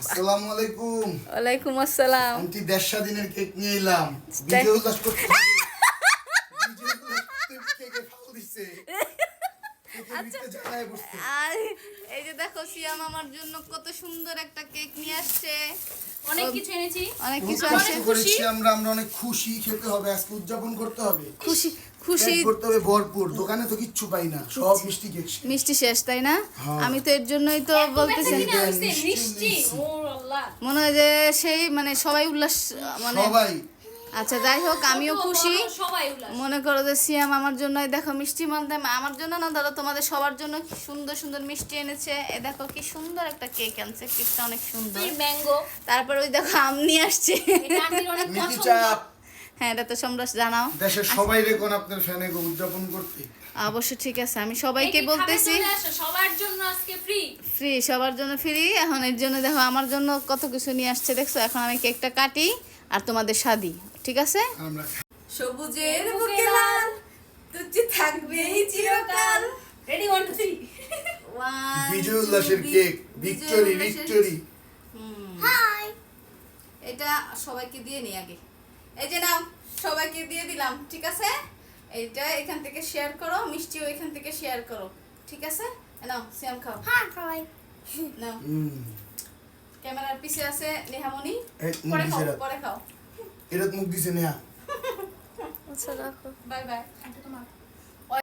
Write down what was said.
আসসালামু আলাইকুম ওয়ালাইকুম আসসালাম। আন্টি দেড় স্বাধীনের কেক নিয়ে এলাম? উল্লাস করতে কেকে ফাল দিছে। আর এই যে দেখো সিয়াম আমার জন্য কত সুন্দর একটা কেক নিয়ে আসছে। অনেক কিছু এনেছি। অনেক কিছু আছে। করেছি আমরা আমরা অনেক খুশি খেতে হবে আজকে উদযাপন করতে হবে। খুশি খুশি। করতে হবে ভরপুর দোকানে তো কিচ্ছু পাই না সব মিষ্টি কেক মিষ্টি শেষ তাই না? হ্যাঁ। আমি তো এর জন্যই তো বলতেছি। মিষ্টি মনে হয় যে সেই মানে সবাই উল্লাস মানে সবাই আচ্ছা যাই হোক আমিও খুশি। মনে করো যে সিয়াম আমার জন্য দেখো মিষ্টি মানতে আমার জন্য না ধরো তোমাদের সবার জন্য সুন্দর সুন্দর মিষ্টি এনেছে। এ দেখো কি সুন্দর একটা কেক আনছে কেকটা অনেক সুন্দর। ম্যাঙ্গো। তারপর ওই দেখো আম নিয়ে আসছে। হ্যাঁ এটা তো সম্রাট জানাও। দেশের সবাই রেখুন আপনার ফ্যানে উদযাপন করতে। অবশ্যই ঠিক আছে আমি সবাইকে বলতেছি। সবার জন্য আজকে ফ্রি ফ্রি সবার জন্য ফ্রি এখন এর জন্য দেখো আমার জন্য কত কিছু নিয়ে আসছে দেখছ? এখন আমি কেকটা কাটি আর তোমাদের স্বাদি ঠিক আছে? সবুজের বুকে লাল, তুচি থাকবেই চিরকাল। রেডি ওয়ান টু থ্রি বিজয় উল্লাসের কেক ভিক্টোরি ভিক্টোরি হাই এটা সবাইকে দিয়ে নি আগে। এই যে নাও সবাইকে দিয়ে দিলাম ঠিক আছে? এইটা এখান থেকে শেয়ার করো মিষ্টিও এখান থেকে শেয়ার করো ঠিক আছে? নাও সিয়াম খাও। হ্যাঁ সবাই নাও। ক্যামেরার পিছে আছে মুখ পরে খাও পরে খাও। এরত মুখ দিছে নেয়া। Bye bye. এটা তোমার